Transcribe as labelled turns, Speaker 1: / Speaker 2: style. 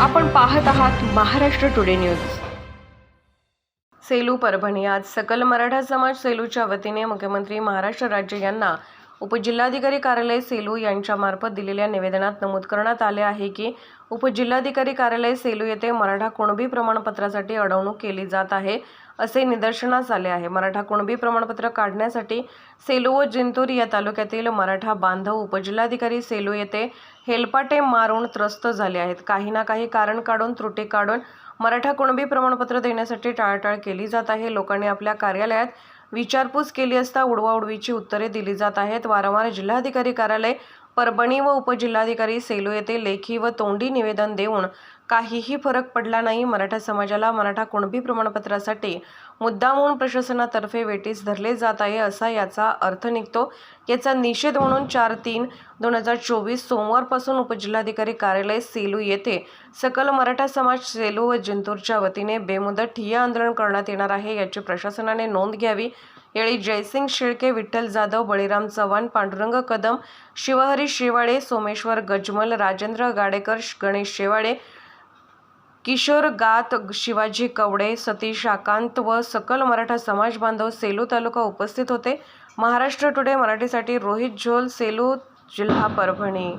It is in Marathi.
Speaker 1: आपण पाहत आहात महाराष्ट्र टुडे न्यूज सेलू परभणी आज सकल मराठा समाज सेलूच्या वतीने मुख्यमंत्री महाराष्ट्र राज्य यांना उपजिल्हाधिकारी कार्यालय सेलू यांच्यामार्फत दिलेल्या निवेदनात नमूद करण्यात आले आहे की उपजिल्हाधिकारी कार्यालय सेलू येथे मराठा कुणबी प्रमाणपत्रासाठी अडवणूक केली जात आहे असे निदर्शनास आले आहे. मराठा कुणबी प्रमाणपत्र काढण्यासाठी सेलू व जिंतूर या तालुक्यातील मराठा बांधव उपजिल्हाधिकारी सेलू येथे हेलपाटे मारून त्रस्त झाले आहेत. काही ना काही कारण काढून त्रुटी काढून मराठा कुणबी प्रमाणपत्र देण्यासाठी टाळाटाळ केली जात आहे. लोकांनी आपल्या कार्यालयात विचारपूस केली असता उडवाउडवीची उत्तरे दिली जात आहेत. वारंवार जिल्हाधिकारी कार्यालय परभणी व उपजिल्हाधिकारी सेलू येथे लेखी व तोंडी निवेदन देऊन काहीही फरक पडला नाही. मराठा समाजाला मराठा कुणबी प्रमाणपत्रासाठी मुद्दामहून प्रशासनातर्फे वेटीस धरले जात आहे असा याचा अर्थ निघतो. याचा निषेध म्हणून चार तीन दोन हजार चोवीस सोमवारपासून उपजिल्हाधिकारी कार्यालय सेलू येथे सकल मराठा समाज सेलू व जिंतूरच्या वतीने बेमुदत ठिय्या आंदोलन करण्यात येणार आहे याची प्रशासनाने नोंद घ्यावी. यावेळी जयसिंग शेळके विठ्ठल जाधव बळीराम चव्हाण पांडुरंग कदम शिवहरी शेवाळे सोमेश्वर गजमल राजेंद्र गाडेकर गणेश शेवाळे किशोर गात शिवाजी कवडे सतीश आकांत व सकल मराठा समाज बांधव सेलू तालुका उपस्थित होते. महाराष्ट्र टुडे मराठीसाठी रोहित झोल सेलू जिल्हा परभणी.